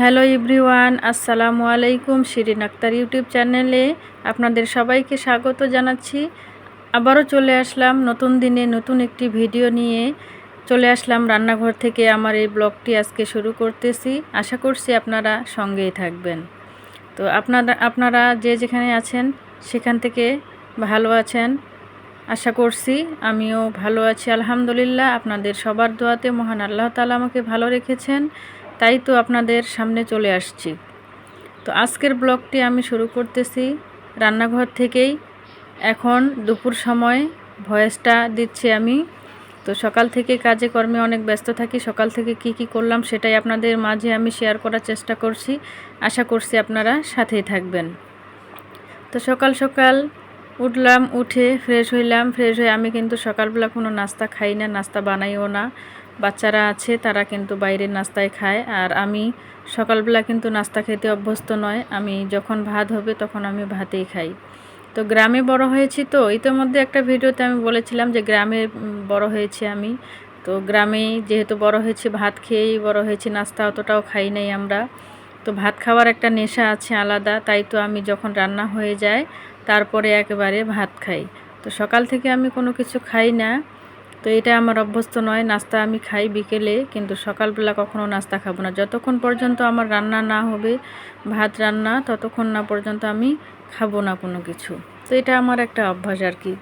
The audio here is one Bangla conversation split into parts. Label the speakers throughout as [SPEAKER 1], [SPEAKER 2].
[SPEAKER 1] হ্যালো এভরিওয়ান, আসসালামু আলাইকুম শিরিন আক্তার ইউটিউব চ্যানেলে আপনাদের সবাইকে স্বাগত জানাচ্ছি। আবারও চলে আসলাম নতুন দিনে নতুন একটি ভিডিও নিয়ে। চলে আসলাম রান্নাঘর থেকে আমার এই ব্লগটি আজকে শুরু করতেছি। আশা করছি আপনারা সঙ্গেই থাকবেন। তো আপনারা আপনারা যে যেখানে আছেন সেখান থেকে ভালো আছেন, আশা করছি। আমিও ভালো আছি, আলহামদুলিল্লাহ। আপনাদের সবার দোয়াতে মহান আল্লাহ তালা আমাকে ভালো রেখেছেন। তাই তো আপনাদের সামনে চলে আসছি। তো আজকের ব্লগটি আমি শুরু করতেছি রান্নাঘর থেকেই। এখন দুপুর সময়, ভয়েসটা দিচ্ছি আমি। তো সকাল থেকে কাজে কর্মে অনেক ব্যস্ত থাকি, সকাল থেকে কি কি করলাম সেটাই আপনাদের মাঝে আমি শেয়ার করার চেষ্টা করছি। আশা করছি আপনারা সাথেই থাকবেন। তো সকাল সকাল উঠলাম, উঠে ফ্রেশ হইলাম। ফ্রেশ হয়ে আমি কিন্তু সকালবেলা কোনো নাস্তা খাই না, নাস্তা বানাইও না। বাচ্চারা আছে, তারা কিন্তু বাইরের নাস্তায় খায়। আর আমি সকালবেলা কিন্তু নাস্তা খেতে অভ্যস্ত নয়। আমি যখন ভাত হবে তখন আমি ভাতেই খাই। তো গ্রামে বড় হয়েছি তো, ইতিমধ্যে একটা ভিডিওতে আমি বলেছিলাম যে গ্রামে বড় হয়েছি আমি। তো গ্রামেই যেহেতু বড় হয়েছি, ভাত খেয়েই বড় হয়েছি, নাস্তা অতটাও খাই নাই আমরা। তো ভাত খাওয়ার একটা নেশা আছে আলাদা, তাই তো আমি যখন রান্না হয়ে যায়, তারপরে একেবারে ভাত খাই। তো সকাল থেকে আমি কোনো কিছু খাই না। তো এটা আমার অভ্যস্ত নয়, নাস্তা আমি খাই বিকেলে, কিন্তু সকালবেলা কখনো নাস্তা খাব না। যতক্ষণ পর্যন্ত আমার রান্না না হবে, ভাত রান্না, ততক্ষণ না পর্যন্ত আমি খাব না কোনো কিছু। তো এটা আমার একটা অভ্যাস আর কি।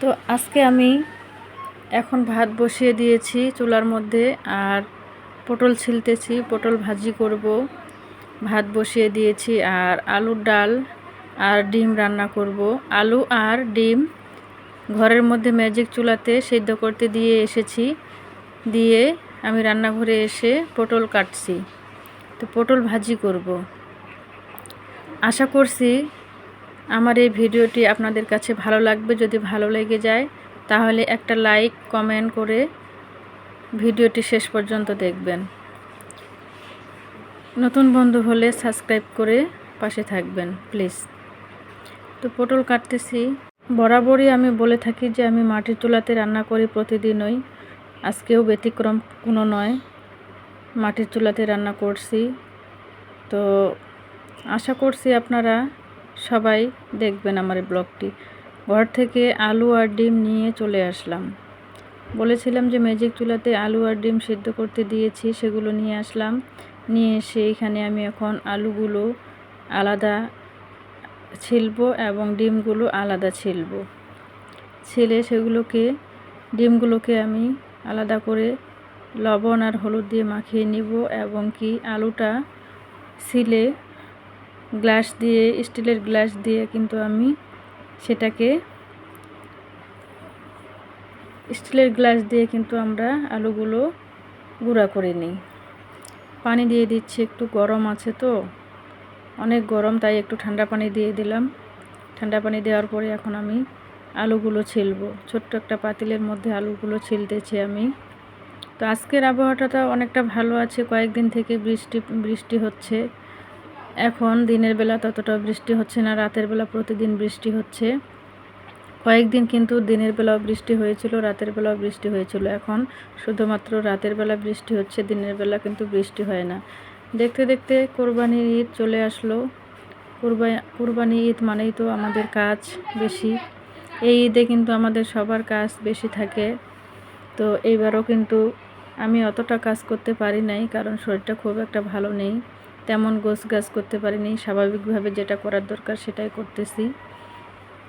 [SPEAKER 1] তো আজকে আমি এখন ভাত বসিয়ে দিয়েছি চুলার মধ্যে, আর পটল ছিলতেছি, পটল ভাজি করব। ভাত বসিয়ে দিয়েছি, আর আলুর ডাল আর ডিম রান্না করব। আলু আর ডিম ঘরের মধ্যে ম্যাজিক চুলাতে সিদ্ধ করতে দিয়ে এসেছি। দিয়ে আমি রান্নাঘরে এসে পটল কাটছি। তো পটল ভাজি করব। আশা করছি আমার এই ভিডিওটি আপনাদের কাছে ভালো লাগবে। যদি ভালো লেগে যায়, তাহলে একটা লাইক কমেন্ট করে ভিডিওটি শেষ পর্যন্ত দেখবেন। নতুন বন্ধু হলে সাবস্ক্রাইব করে পাশে থাকবেন প্লিজ তো পটল কাটতেছি। বরাবরই আমি বলে থাকি যে আমি মাটির চুলাতে রান্না করি প্রতিদিনই। আজকেও ব্যতিক্রম কোনো নয় মাটির চুলাতে রান্না করছি। তো আশা করছি আপনারা সবাই দেখবেন আমার এই ব্লগটি। ঘর থেকে আলু আর ডিম নিয়ে চলে আসলাম। বলেছিলাম যে ম্যাজিক চুলাতে আলু আর ডিম সিদ্ধ করতে দিয়েছি, সেগুলো নিয়ে আসলাম। নিয়ে এসে এখানে আমি এখন আলুগুলো আলাদা ছিলব এবং ডিমগুলো আলাদা ছিলব ছিলে সেগুলোকে, ডিমগুলোকে আমি আলাদা করে লবণ আর হলুদ দিয়ে মাখিয়ে নিব এবং কি আলুটা ছিলে গ্লাস দিয়ে, স্টিলের গ্লাস দিয়ে কিন্তু আমি সেটাকে স্টিলের গ্লাস দিয়ে কিন্তু আমরা আলুগুলো গুঁড়া করে নিই। পানি দিয়ে দিচ্ছি, একটু গরম আছে তো। অনেক গরম, তাই একটু ঠান্ডা পানি দিয়ে দিলাম। ঠান্ডা পানি দেওয়ার পরে এখন আমি আলুগুলো ছিলব। ছোট্ট একটা পাতিলের মধ্যে আলুগুলো ছিলতেছি আমি। তো আজকের আবহাওয়াটা তো অনেকটা ভালো আছে, কয়েকদিন থেকে বৃষ্টি বৃষ্টি হচ্ছে। এখন দিনের বেলা ততটা বৃষ্টি হচ্ছে না, রাতের বেলা প্রতিদিন বৃষ্টি হচ্ছে। কয়েকদিন কিন্তু দিনের বেলাও বৃষ্টি হয়েছিল, রাতের বেলাও বৃষ্টি হয়েছিল। এখন শুধুমাত্র রাতের বেলা বৃষ্টি হচ্ছে, দিনের বেলা কিন্তু বৃষ্টি হয় না। দেখতে দেখতে কোরবানির ঈদ চলে আসলো। কোরবানি ঈদ মানেই তো আমাদের কাজ বেশি। এই ঈদে কিন্তু আমাদের সবার কাজ বেশি থাকে। তো এইবারও কিন্তু আমি অতটা কাজ করতে পারি নাই, কারণ শরীরটা খুব একটা ভালো নেই। তেমন গোছ গাছ করতে পারিনি। স্বাভাবিকভাবে যেটা করার দরকার সেটাই করতেছি।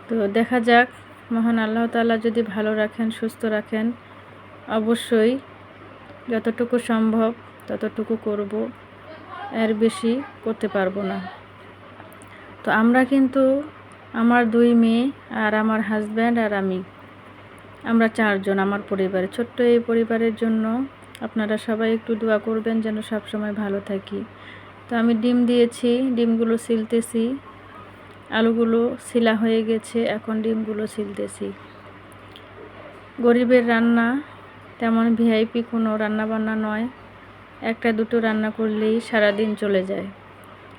[SPEAKER 1] তো দেখা যাক, মহান আল্লাহ তালা যদি ভালো রাখেন, সুস্থ রাখেন, অবশ্যই যতটুকু সম্ভব ততটুকু করব। এর বেশি করতে পারব না। তো আমরা কিন্তু আমার দুই মেয়ে আর আমার হাজব্যান্ড আর আমি। আমরা চারজন আমার পরিবারে। ছোট্ট এই পরিবারের জন্য আপনারা সবাই একটু দোয়া করবেন যেন সব সময় ভালো থাকি। তো আমি ডিম দিয়েছি, ডিমগুলো সিলতেছি। আলুগুলো সিলা হয়ে গেছে, এখন ডিমগুলো সিলতেছি। গরিবের রান্না তেমন ভিআইপি কোনো রান্না বান্না নয়। একটা দুটো রান্না করলেই সারা দিন চলে যায়।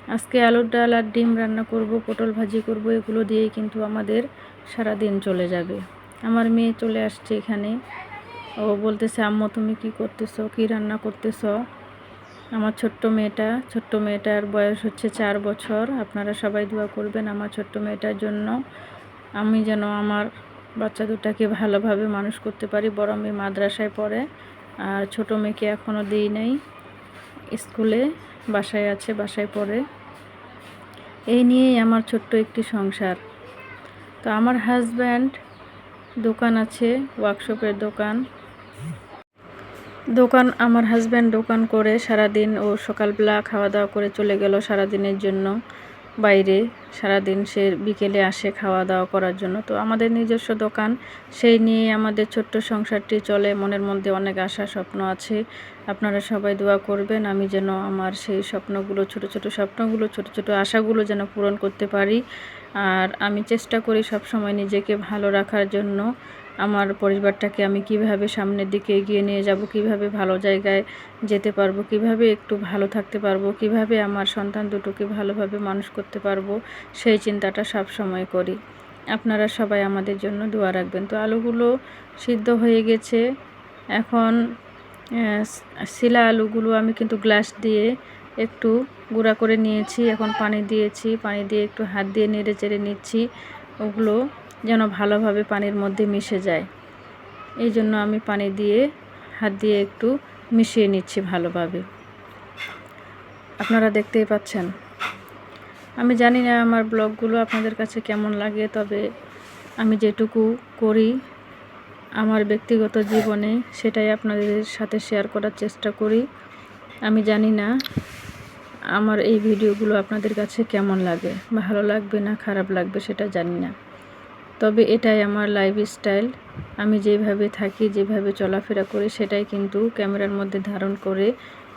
[SPEAKER 1] আজকে আলুর ডাল আর ডিম রান্না করব, পটল ভাজি করব, এগুলো দিয়েই কিন্তু আমাদের সারা দিন চলে যাবে। আমার মেয়ে চলে আসছে এখানে। ও বলতেছে, আম্মু, তুমি কি করতেছো? কি রান্না করতেছ? আমার ছোট্ট মেয়েটা, ছোট্ট মেয়েটার বয়স হচ্ছে চার বছর। আপনারা সবাই দোয়া করবেন আমার ছোট্ট মেয়েটার জন্য। আমি যেন আমার বাচ্চা দুটাকে ভালোভাবে মানুষ করতে পারি। বড় মেয়ে মাদ্রাসায় পড়ে। আর ছোট মেয়েকে এখনও দিই নাই। স্কুলে বাসায় আছে, বাসায় পড়ে। এই নিয়েই আমার ছোট্ট একটি সংসার। তো আমার হাজব্যান্ড দোকান আছে ওয়ার্কশপের দোকান। দোকান, আমার হাজব্যান্ড দোকান করে সারাদিন ও সকালবেলা খাওয়া দাওয়া করে চলে গেল সারাদিনের জন্য। বাইরে সারাদিন সে বিকেলে আসে খাওয়া দাওয়া করার জন্য। তো আমাদের নিজস্ব দোকান, সেই নিয়ে আমাদের ছোট্ট সংসারটি চলে। মনের মধ্যে অনেক আশা, স্বপ্ন আছে। আপনারা সবাই দোয়া করবেন, আমি যেন আমার সেই স্বপ্নগুলো, ছোট ছোট স্বপ্নগুলো, ছোট ছোট আশাগুলো যেন পূরণ করতে পারি। আর আমি চেষ্টা করি সব সময় নিজেকে ভালো রাখার জন্য। আমার পরিবারটাকে আমি কীভাবে সামনের দিকে এগিয়ে নিয়ে যাব, কীভাবে ভালো জায়গায় যেতে পারব, কীভাবে একটু ভালো থাকতে পারব, কীভাবে আমার সন্তান দুটোকে ভালোভাবে মানুষ করতে পারব, সেই চিন্তাটা সব সময় করি। আপনারা সবাই আমাদের জন্য দোয়া রাখবেন। তো আলুগুলো সিদ্ধ হয়ে গেছে। এখন শিলা আলুগুলো আমি কিন্তু গ্লাস দিয়ে একটু গুঁড়া করে নিয়েছি। এখন পানি দিয়েছি। পানি দিয়ে একটু হাত দিয়ে নেড়ে চেড়ে নিচ্ছি। ওগুলো যেন ভালোভাবে পানির মধ্যে মিশে যায়। এই জন্য আমি পানি দিয়ে হাত দিয়ে একটু মিশিয়ে নিচ্ছি ভালোভাবে। আপনারা দেখতেই পাচ্ছেন। আমি জানি না আমার ব্লগগুলো আপনাদের কাছে কেমন লাগে, তবে আমি যেটুকু করি আমার ব্যক্তিগত জীবনে সেটাই আপনাদের সাথে শেয়ার করার চেষ্টা করি। আমি জানি না আমার এই ভিডিওগুলো আপনাদের কাছে কেমন লাগে, ভালো লাগবে না খারাপ লাগবে সেটা জানি না। তবে এটাই আমার লাইফস্টাইল আমি যেভাবে থাকি, যেভাবে চলাফেরা করি, সেটাই কিন্তু ক্যামেরার মধ্যে ধারণ করে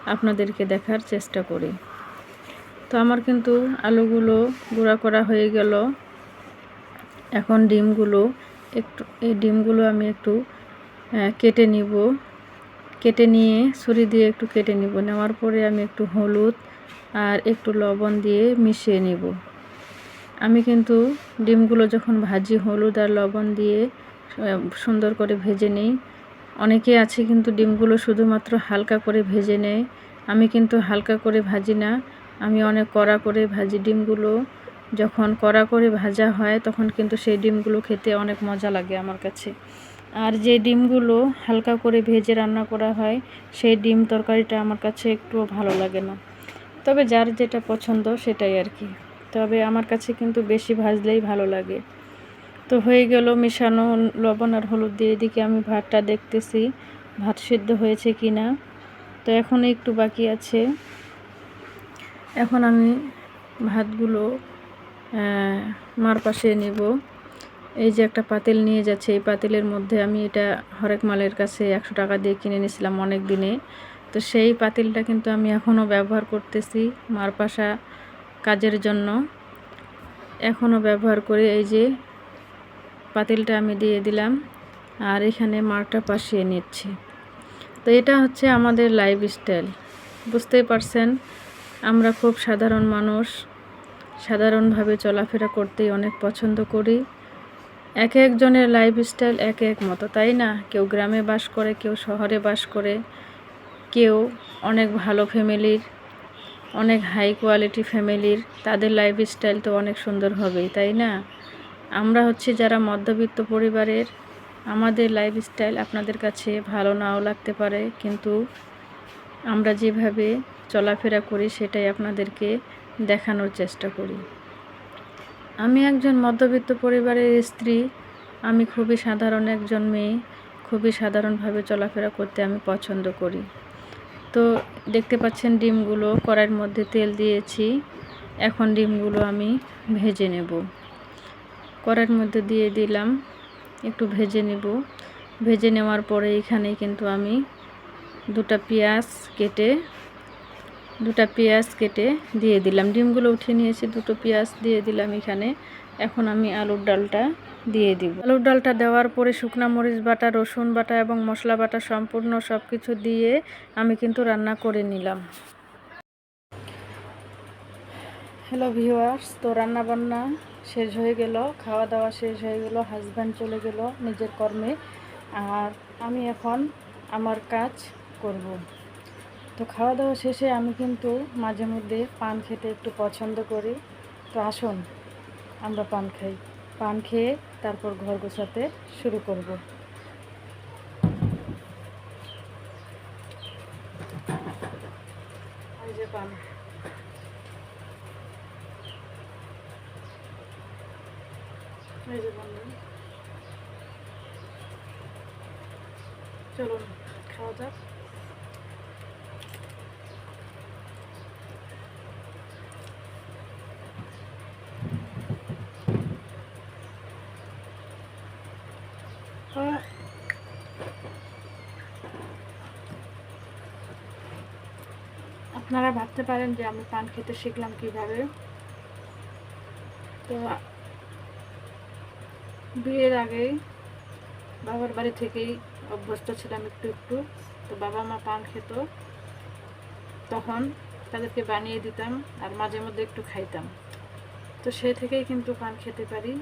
[SPEAKER 1] আপনাদেরকে দেখার চেষ্টা করি। তো আমার কিন্তু আলুগুলো গুঁড়া করা হয়ে গেল। এখন ডিমগুলো একটু, এই ডিমগুলো আমি একটু কেটে নিব। কেটে নিয়ে ছুরি দিয়ে একটু কেটে নিব। নেওয়ার পরে আমি একটু হলুদ আর একটু লবণ দিয়ে মিশিয়ে নিব। আমি কিন্তু ডিমগুলো যখন ভাজি, হলুদ আর লবণ দিয়ে সুন্দর করে ভেজে নিই। অনেকে আছে কিন্তু ডিমগুলো শুধুমাত্র হালকা করে ভেজে নেয়। আমি কিন্তু হালকা করে ভাজি না। আমি অনেক কড়া করে ভাজি ডিমগুলো। যখন কড়া করে ভাজা হয়, তখন কিন্তু সেই ডিমগুলো খেতে অনেক মজা লাগে আমার কাছে। আর যে ডিমগুলো হালকা করে ভেজে রান্না করা হয়, সেই ডিম তরকারিটা আমার কাছে একটুও ভালো লাগে না। তবে যার যেটা পছন্দ, সেটাই আর কি। তবে আমার কাছে কিন্তু বেশি ভাজলেই ভালো লাগে। তো হয়ে গেল মেশানো লবণ আর হলুদ দিয়ে এদিকে আমি ভাতটা দেখতেছি, ভাত সিদ্ধ হয়েছে কি না তো এখন একটু বাকি আছে। এখন আমি ভাতগুলো মার পাশে নিব। এই যে একটা পাতিল নিয়ে যাচ্ছে, এই পাতিলের মধ্যে আমি এটা হরেক মালের কাছে একশো টাকা দিয়ে কিনে নিয়েছিলাম অনেক দিনে। তো সেই পাতিলটা কিন্তু আমি এখনও ব্যবহার করতেছি, মার পাশা কাজের জন্য। এখনও ব্যবহার করে এই যে পাতিলটা আমি দিয়ে দিলাম আর এখানে মারটা পাশিয়ে নিচ্ছি। তো এটা হচ্ছে আমাদের লাইফস্টাইল বুঝতেই পারছেন, আমরা খুব সাধারণ মানুষ, সাধারণভাবে চলাফেরা করতেই অনেক পছন্দ করি। এক একজনের লাইফস্টাইল এক এক মতো, তাই না? কেউ গ্রামে বাস করে, কেউ শহরে বাস করে, কেউ অনেক ভালো ফ্যামিলির অনেক হাই কোয়ালিটি ফ্যামিলির তাদের লাইফস্টাইল তো অনেক সুন্দর হবেই, তাই না? আমরা হচ্ছে যারা মধ্যবিত্ত পরিবারের, আমাদের লাইফস্টাইল আপনাদের কাছে ভালো নাও লাগতে পারে, কিন্তু আমরা যেভাবে চলাফেরা করি সেটাই আপনাদেরকে দেখানোর চেষ্টা করি। আমি একজন মধ্যবিত্ত পরিবারের স্ত্রী, আমি খুবই সাধারণ একজন মেয়ে, খুবই সাধারণভাবে চলাফেরা করতে আমি পছন্দ করি। তো দেখতে পাচ্ছেন ডিমগুলো কড়াইয়ের মধ্যে তেল দিয়েছি। এখন ডিমগুলো আমি ভেজে নেব। কড়াইয়ের মধ্যে দিয়ে দিলাম, একটু ভেজে নেব। ভেজে নেওয়ার পরে এখানে কিন্তু আমি দুটা পেঁয়াজ কেটে দুটা পেঁয়াজ কেটে দিয়ে দিলাম। ডিমগুলো উঠিয়ে নিয়েছি, দুটো পেঁয়াজ দিয়ে দিলাম এখানে। এখন আমি আলুর ডালটা দিয়ে দিব। আলুর ডালটা দেওয়ার পরে শুকনো মরিচ বাটা, রসুন বাটা এবং মশলা বাটা সম্পূর্ণ সব কিছু দিয়ে আমি কিন্তু রান্না করে নিলাম। হ্যালো ভিউয়ার্স, তো রান্না বান্না শেষ হয়ে গেল খাওয়া দাওয়া শেষ হয়ে গেল হাজব্যান্ড চলে গেল নিজের কর্মে। আর আমি এখন আমার কাজ করব। তো খাওয়া দাওয়া শেষে আমি কিন্তু মাঝে মধ্যে পান খেতে একটু পছন্দ করি। তো আসুন, আমরা পান খাই। পান খেয়ে তারপর ঘর গোছাতে শুরু করব। পান। চলুন, খাওয়া যাক। আপনারা ভাবতে পারেন যে আমি পান খেতে শিখলাম কীভাবে। তো বিয়ের আগেই বাবার বাড়ি থেকেই অভ্যস্ত ছিলাম একটু একটু। তো বাবা মা পান খেত। তখন তাদেরকে বানিয়ে দিতাম আর মাঝে মধ্যে একটু খাইতাম। তো সে থেকেই কিন্তু পান খেতে পারি।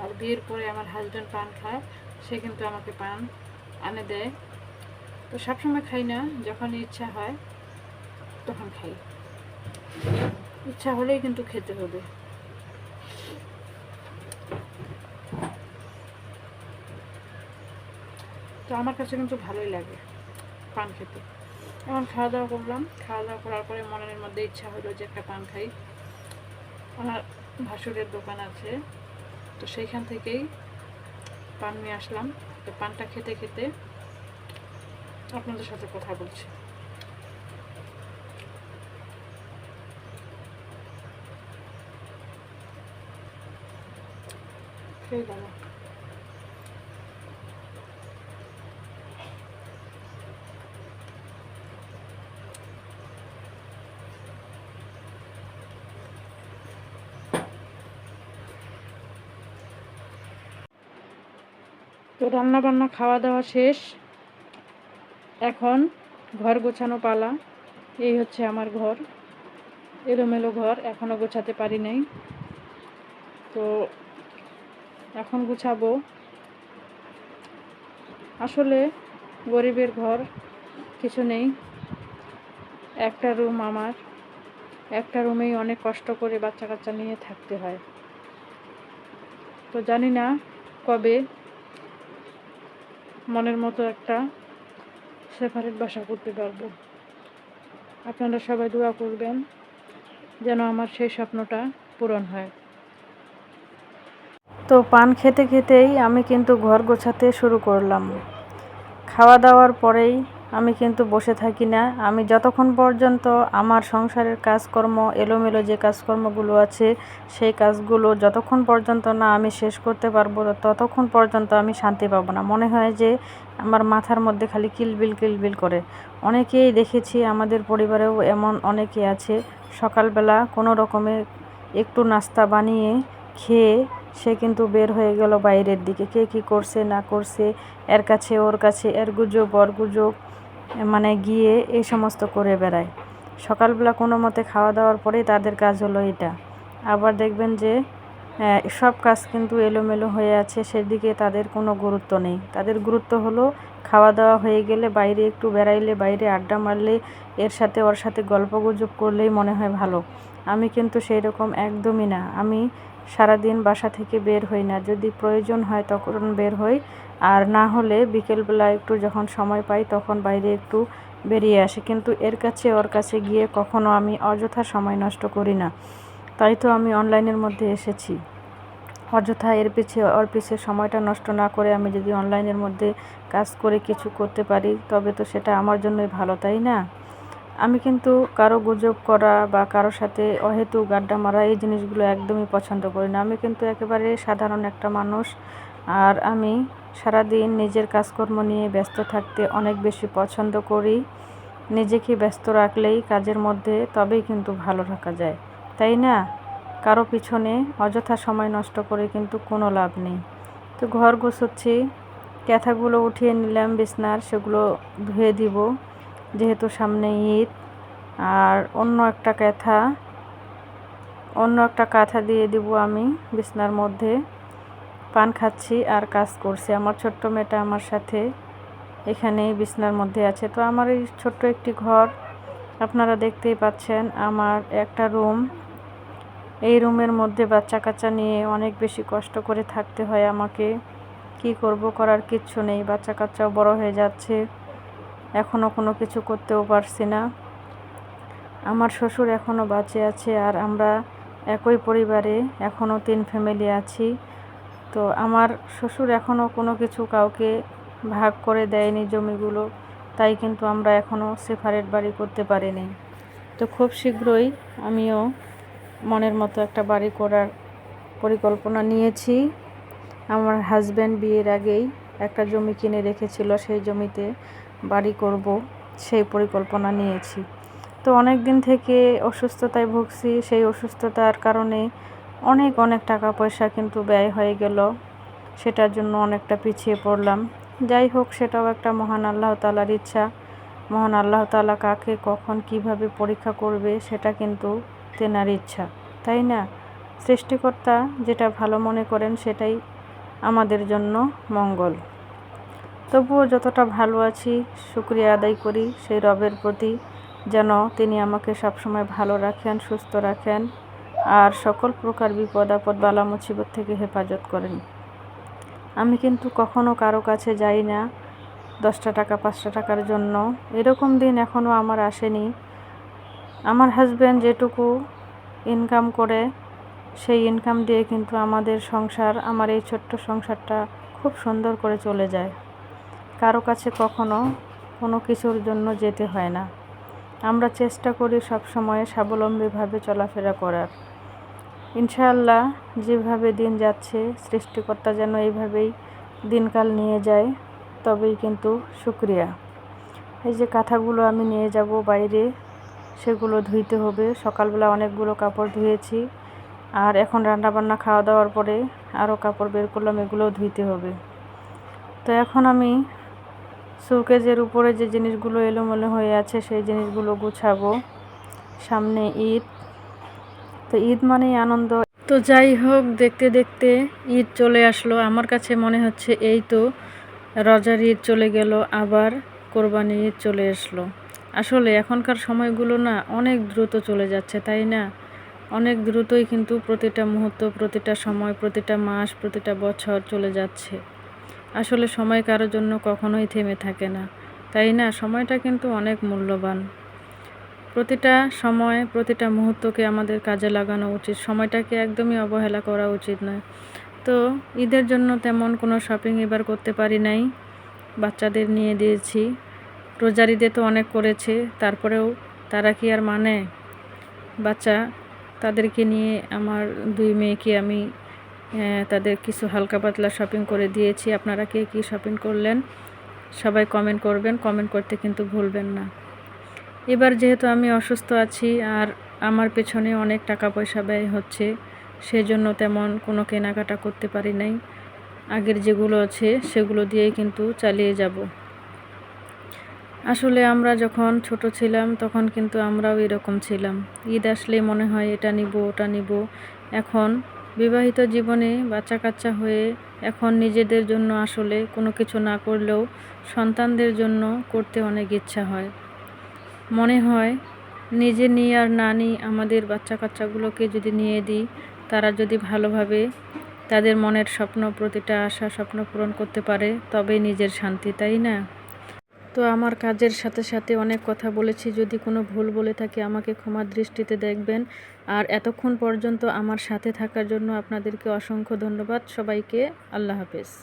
[SPEAKER 1] আর বিয়ের পরে আমার হাজব্যান্ড পান খায়, সে কিন্তু আমাকে পান আনে দেয়। তো সবসময় খাই না যখন ইচ্ছা হয়। তখন খাই। ইচ্ছা হলেই কিন্তু খেতে হবে। তো আমার কাছে কিন্তু ভালোই লাগে পান খেতে। এখন খাওয়া দাওয়া করলাম। খাওয়া দাওয়া করার পরে মনের মধ্যে ইচ্ছা হলো যে একটা পান খাই। আমার ভাসুরের দোকান আছে। তো সেইখান থেকেই পান নিয়ে আসলাম। তো পানটা খেতে খেতে আপনাদের সাথে কথা বলছি। খেয়ে দাও তো রান্না বান্না খাওয়া দাওয়া শেষ। এখন ঘর গোছানো পালা। এই হচ্ছে আমার ঘর। এলোমেলো ঘর। এখনও গোছাতে পারি নাই। তো এখন গুছাবো। আসলে গরিবের ঘর কিছু নেই। একটা রুম আমার। একটা রুমেই অনেক কষ্ট করে বাচ্চা কাচ্চা নিয়ে থাকতে হয়। তো জানি না কবে মনের মতো একটা সেপারেট বাসা করতে পারব। আপনারা সবাই দোয়া করবেন যেন আমার সেই স্বপ্নটা পূরণ হয়। তো পান খেতে খেতেই আমি কিন্তু ঘর গোছাতে শুরু করলাম। খাওয়া দাওয়ার পরেই আমি কিন্তু বসে থাকি না। আমি যতক্ষণ পর্যন্ত আমার সংসারের কাজকর্ম, এলোমেলো যে কাজকর্মগুলো আছে, সেই কাজগুলো যতক্ষণ পর্যন্ত না আমি শেষ করতে পারব, ততক্ষণ পর্যন্ত আমি শান্তি পাবো না। মনে হয় যে আমার মাথার মধ্যে খালি কিলবিল কিলবিল করে। অনেকেই দেখেছি আমাদের পরিবারেও এমন অনেকে আছে। সকালবেলা কোনো রকমে একটু নাস্তা বানিয়ে খেয়ে সে কিন্তু বের হয়ে গেল বাইরের দিকে। কে কী করছে, না করছে, এর কাছে, ওর কাছে, এর গুজব, ওর গুজব মানে গিয়ে এই সমস্ত করে বেড়ায়। সকালবেলা কোনো মতে খাওয়া দাওয়ার পরেই তাদের কাজ হলো এটা। আবার দেখবেন যে সব কাজ কিন্তু এলোমেলো হয়ে আছে, সেদিকে তাদের কোনো গুরুত্ব নেই। তাদের গুরুত্ব হলো খাওয়া দাওয়া হয়ে গেলে বাইরে একটু বেড়াইলে, বাইরে আড্ডা মারলে, এর সাথে ওর সাথে গল্প গুজব করলেই মনে হয় ভালো। আমি কিন্তু সেই রকম একদমই না। আমি সারাদিন বাসা থেকে বের হই না। যদি প্রয়োজন হয় তখন বের হই, আর না হলে বিকেলবেলা একটু যখন সময় পাই তখন বাইরে একটু বেরিয়ে আসি। কিন্তু এর কাছে ওর কাছে গিয়ে কখনো আমি অযথা সময় নষ্ট করি না। তাই তো আমি অনলাইনের মধ্যে এসেছি। অযথা এর পিছে, ওর পিছে সময়টা নষ্ট না করে আমি যদি অনলাইনের মধ্যে কাজ করে কিছু করতে পারি, তবে তো সেটা আমার জন্যই ভালো, তাই না? আমি কিন্তু কারও গুজব করা বা কারও সাথে অহেতুক আড্ডা মারা এই জিনিসগুলো একদমই পছন্দ করি না। আমি কিন্তু একেবারে সাধারণ একটা মানুষ আর আমি সারাদিন নিজের কাজকর্ম নিয়ে ব্যস্ত থাকতে অনেক বেশি পছন্দ করি। নিজেকে ব্যস্ত রাখলেই কাজের মধ্যে তবেই কিন্তু ভালো থাকা যায়। তাই না? কারও পিছনে অযথা সময় নষ্ট করে কিন্তু কোনো লাভ নেই। তো ঘর গোছাচ্ছি, ক্যাথাগুলো উঠিয়ে নিলাম, বিছনার সেগুলো ধুয়ে দিব। যেহেতু সামনে ঈদ। আর অন্য একটা ক্যাথা অন্য একটা কাঁথা দিয়ে দিব আমি বিছনার মধ্যে। পান খাচ্ছি আর কাজ করছি। আমার ছোট্ট মেয়েটা আমার সাথে এখানেই বিছনার মধ্যে আছে। তো আমার এই ছোট্ট একটি ঘর, আপনারা দেখতেই পাচ্ছেন আমার একটা রুম। এই রুমের মধ্যে বাচ্চা কাচ্চা নিয়ে অনেক বেশি কষ্ট করে থাকতে হয় আমাকে। কি করব করার কিচ্ছু নেই। বাচ্চা কাচ্চাও বড় হয়ে যাচ্ছে। এখনও কোনো কিছু করতেও পারছি না। আমার শ্বশুর এখনও বাঁচে আছে আর আমরা একই পরিবারে এখনও তিন ফ্যামিলি আছি। তো আমার শ্বশুর এখনও কোনো কিছু কাউকে ভাগ করে দেয়নি জমিগুলো, তাই কিন্তু আমরা এখনও সেপারেট বাড়ি করতে পারিনি। তো খুব শীঘ্রই আমিও মনের মতো একটা বাড়ি করার পরিকল্পনা নিয়েছি। আমার হাজব্যান্ড বিয়ের আগেই একটা জমি কিনে রেখেছিল, সেই জমিতে বাড়ি করব, সেই পরিকল্পনা নিয়েছি। তো অনেক দিন থেকে অসুস্থতায় ভুগছি, সেই অসুস্থতার কারণে অনেক অনেক টাকা পয়সা কিন্তু ব্যয় হয়ে গেল। সেটার জন্য অনেকটা পিছিয়ে পড়লাম। যাই হোক, সেটাও একটা মহান আল্লাহ তালার ইচ্ছা। মহান আল্লাহ তালা কাকে কখন কীভাবে পরীক্ষা করবে, সেটা কিন্তু তেনার ইচ্ছা। তাই না? সৃষ্টিকর্তা যেটা ভালো মনে করেন, সেটাই আমাদের জন্য মঙ্গল। তবুও যতটা ভালো আছি, শুক্রিয়া আদায় করি সেই রবের প্রতি যেন তিনি আমাকে সবসময় ভালো রাখেন, সুস্থ রাখেন আর সকল প্রকার বিপদ, আপদ, বালা, মুসিবত থেকে হেফাজত করেন। আমি কিন্তু কখনো কারও কাছে যাই না দশটা টাকা, পাঁচটা টাকার জন্য। এরকম দিন এখনও আমার আসেনি। আমার হাজব্যান্ড যেটুকু ইনকাম করে, সেই ইনকাম দিয়ে কিন্তু আমাদের সংসার, আমার এই ছোট্ট সংসারটা খুব সুন্দর করে চলে যায়। কারও কাছে কখনো কোনো কিছুর জন্য যেতে হয় না। আমরা চেষ্টা করি সব সময় স্বাবলম্বীভাবে চলাফেরা করার। ইনশাআল্লাহ যেভাবে দিন যাচ্ছে, সৃষ্টিকর্তা যেন এইভাবেই দিনকাল নিয়ে যায়, তবেই কিন্তু শুক্রিয়া। এই যে কাঁথাগুলো আমি নিয়ে যাব বাইরে, সেগুলো ধুইতে হবে। সকালবেলা অনেকগুলো কাপড় ধুয়েছি। আর এখন রান্নাবান্না খাওয়া দাওয়ার পরে আরও কাপড় বের করলাম, এগুলোও ধুইতে হবে। তো এখন আমি সুরকেজের উপরে যে জিনিসগুলো এলোমেলো হয়ে আছে, সেই জিনিসগুলো গুছাবো। সামনে ঈদ। তো ঈদ মানেই আনন্দ। তো যাই হোক, দেখতে দেখতে ঈদ চলে আসলো। আমার কাছে মনে হচ্ছে এই তো রজার ঈদ চলে গেল, আবার কোরবানি ঈদ চলে আসলো। আসলে এখনকার সময়গুলো না অনেক দ্রুত চলে যাচ্ছে, তাই না? অনেক দ্রুতই কিন্তু প্রতিটা মুহূর্ত, প্রতিটা সময়, প্রতিটা মাস, প্রতিটা বছর চলে যাচ্ছে। আসলে সময় কারোর জন্য কখনোই থেমে থাকে না। তাই না? সময়টা কিন্তু অনেক মূল্যবান। প্রতিটা সময়, প্রতিটা মুহূর্তকে আমাদের কাজে লাগানো উচিত। সময়টাকে একদমই অবহেলা করা উচিত নয়। তো ঈদের জন্য তেমন কোনো শপিং এবার করতে পারি নাই। বাচ্চাদের নিয়ে দিয়েছি। রোজার ঈদে তো অনেক করেছে। তারপরেও তারা কি আর মানে? বাচ্চা তাদেরকে নিয়ে আমার দুই মেয়েকে আমি তাদের কিছু হালকা পাতলা শপিং করে দিয়েছি। আপনারা কে কী শপিং করলেন? সবাই কমেন্ট করবেন। কমেন্ট করতে কিন্তু ভুলবেন না। এবার যেহেতু আমি অসুস্থ আছি আর আমার পেছনে অনেক টাকা পয়সা ব্যয় হচ্ছে, সেজন্য তেমন কোনো কেনাকাটা করতে পারি নাই। আগের যেগুলো আছে, সেগুলো দিয়েই কিন্তু চালিয়ে যাব। আসলে আমরা যখন ছোট ছিলাম, তখন কিন্তু আমরাও এরকম ছিলাম। ঈদ আসলে মনে হয় এটা নিব, ওটা নিব। এখন বিবাহিত জীবনে বাচ্চা কাচ্চা হয়ে এখন নিজেদের জন্য আসলে কোনো কিছু না করলেও সন্তানদের জন্য করতে অনেক ইচ্ছা হয়। মনে হয়, নিজে নিয়ে আর না নিই আমাদের বাচ্চা কাচ্চাগুলোকে যদি নিয়ে দিই, তারা যদি ভালোভাবে তাদের মনের স্বপ্ন প্রতিটা আশা স্বপ্ন পূরণ করতে পারে, তবেই নিজের শান্তি, তাই না? তো আমার কাজের সাথে সাথে অনেক কথা বলেছি। যদি কোনো ভুল বলে থাকি আমাকে ক্ষমা দৃষ্টিতে দেখবেন। আর এতক্ষণ পর্যন্ত আমার সাথে থাকার জন্য আপনাদেরকে অসংখ্য ধন্যবাদ। সবাইকে আল্লাহ হাফেজ।